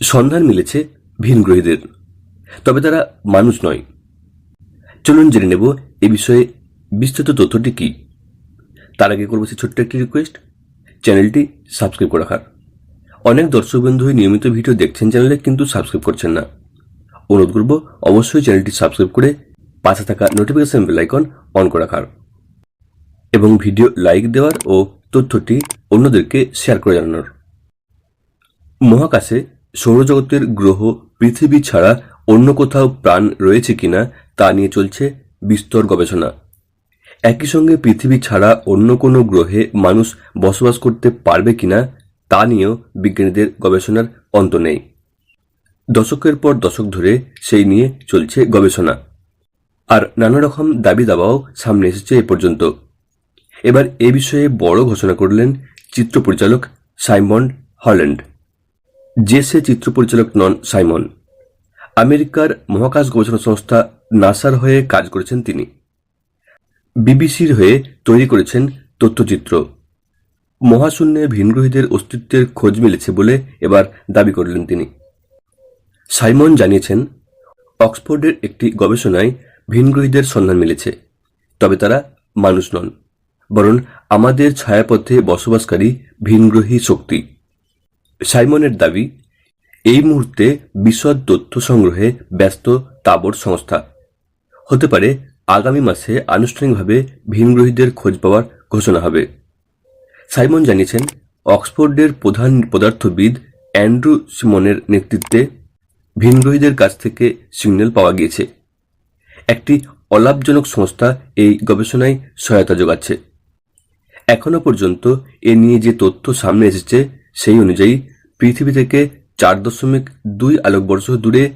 সন্ধান মিলেছে ভিনগ্রহীদের তবে তারা মানুষ নয়। চলুন জেনে নেব এ বিষয়ে বিস্তৃত তথ্যটি কি। তার আগে করব সে ছোট্ট একটি রিকোয়েস্ট চ্যানেলটি সাবস্ক্রাইব করে রাখার। অনেক দর্শক বন্ধু নিয়মিত ভিডিও দেখছেন চ্যানেলে কিন্তু সাবস্ক্রাইব করছেন না। অনুরোধ করব অবশ্যই চ্যানেলটি সাবস্ক্রাইব করে পাশে থাকা নোটিফিকেশন বেল আইকন অন করে রাখার। এবং ভিডিও লাইক দেওয়ার ও তথ্যটি অন্যদেরকে শেয়ার করে জানানোর। মহাকাশে সৌরজগতের গ্রহ পৃথিবী ছাড়া অন্য কোথাও প্রাণ রয়েছে কিনা তা নিয়ে চলছে বিস্তর গবেষণা। একই সঙ্গে পৃথিবী ছাড়া অন্য কোনো গ্রহে মানুষ বসবাস করতে পারবে কিনা তা নিয়েও বিজ্ঞানীদের গবেষণার অন্ত নেই। দশকের পর দশক ধরে সেই নিয়ে চলছে গবেষণা। আর নানা রকম দাবি দাবাও সামনে এসেছে এ পর্যন্ত। এবার এ বিষয়ে বড় ঘোষণা করলেন চিত্র পরিচালক সাইমন হল্যান্ড। যে সে চিত্র পরিচালক নন সাইমন। আমেরিকার মহাকাশ গবেষণা সংস্থা নাসার হয়ে কাজ করেছেন তিনি। বিবিসির হয়ে তৈরি করেছেন তথ্যচিত্র। মহাশূন্যে ভিনগ্রহীদের অস্তিত্বের খোঁজ মিলেছে বলে এবার দাবি করলেন তিনি। সাইমন জানিয়েছেন, অক্সফোর্ডের একটি গবেষণায় ভিনগ্রহীদের সন্ধান মিলেছে, তবে তারা মানুষ নন, বরং আমাদের ছায়াপথে বসবাসকারী ভিনগ্রহী শক্তি। সাইমনের দাবি, এই মুহূর্তে বিশদ তথ্য সংগ্রহে ব্যস্ত তাবর সংস্থা। হতে পারে আগামী মাসে আনুষ্ঠানিকভাবে ভিনগ্রহীদের খোঁজ পাওয়ার ঘোষণা হবে। সাইমন জানিয়েছেন, অক্সফোর্ডের প্রধান পদার্থবিদ অ্যান্ড্রু সিমনের নেতৃত্বে ভিনগ্রহীদের কাছ থেকে সিগন্যাল পাওয়া গিয়েছে। একটি অলাভজনক সংস্থা এই গবেষণায় সহায়তা যোগাচ্ছে। এখনও পর্যন্ত এ নিয়ে যে তথ্য সামনে এসেছে, সেই অনুযায়ী পৃথিবী থেকে চার দশমিক দুই আলোকবর্ষ দূরে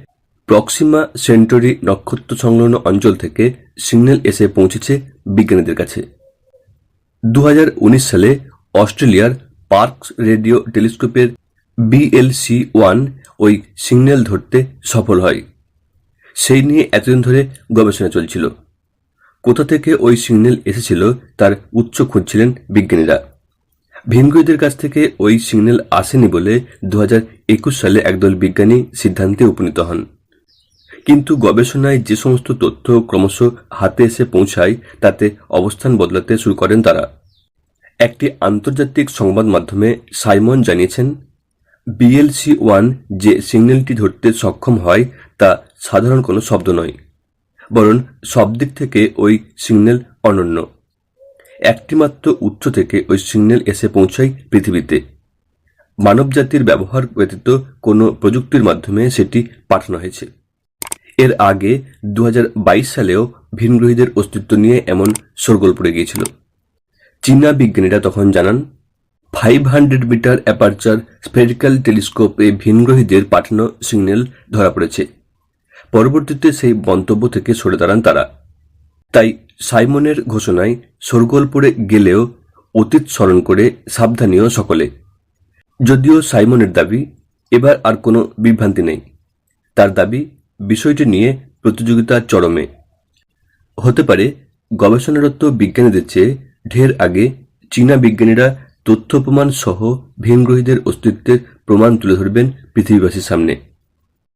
প্রক্সিমা সেন্টরি নক্ষত্র সংলগ্ন অঞ্চল থেকে সিগন্যাল এসে পৌঁছেছে বিজ্ঞানীদের কাছে। দু হাজার উনিশ সালে অস্ট্রেলিয়ার পার্কস রেডিও টেলিস্কোপের বিএলসি ওয়ান ওই সিগন্যাল ধরতে সফল হয়। সেই নিয়ে এতদিন ধরে গবেষণা চলছিল। কোথা থেকে ওই সিগন্যাল এসেছিল তার উৎস খুঁজছিলেন বিজ্ঞানীরা। ভিনগ্রহীদের কাছ থেকে ওই সিগন্যাল আসেনি বলে দু হাজার একুশ সালে একদল বিজ্ঞানী সিদ্ধান্তে উপনীত হন। কিন্তু গবেষণায় যে সমস্ত তথ্য ক্রমশ হাতে এসে পৌঁছায়, তাতে অবস্থান বদলাতে শুরু করেন তারা। একটি আন্তর্জাতিক সংবাদ মাধ্যমে সাইমন জানিয়েছেন, বিএলসি ওয়ান যে সিগন্যালটি ধরতে সক্ষম হয়, তা সাধারণ কোনো শব্দ নয়, বরং সব দিক থেকে ওই সিগন্যাল অনন্য। একটিমাত্র উৎস থেকে ওই সিগন্যাল এসে পৌঁছায় পৃথিবীতে। মানবজাতির ব্যবহার ব্যতীত কোনো প্রযুক্তির মাধ্যমে সেটি পাঠানো হয়েছে। এর আগে দু হাজার বাইশ সালেও ভিনগ্রহীদের অস্তিত্ব নিয়ে এমন শোরগোল পড়ে গিয়েছিল। চীনা বিজ্ঞানীরা তখন জানান five hundred metre aperture spherical টেলিস্কোপে ভিনগ্রহীদের পাঠানো সিগন্যাল ধরা পড়েছে। পরবর্তীতে সেই মন্তব্য থেকে সরে দাঁড়ান তারা। তাই সাইমনের ঘোষণায় শোরগোল পড়ে গেলেও অতীত স্মরণ করে সাবধানীয় সকলে। যদিও সাইমনের দাবি, এবার আর কোনো বিভ্রান্তি নেই। তার দাবি, বিষয়টি নিয়ে প্রতিযোগিতা চরমে। হতে পারে, গবেষণারত বিজ্ঞানীদের চেয়ে ঢের আগে চীনা বিজ্ঞানীরা তথ্য প্রমাণ সহ ভিনগ্রহীদের অস্তিত্বের প্রমাণ তুলে ধরবেন পৃথিবীবাসীর সামনে।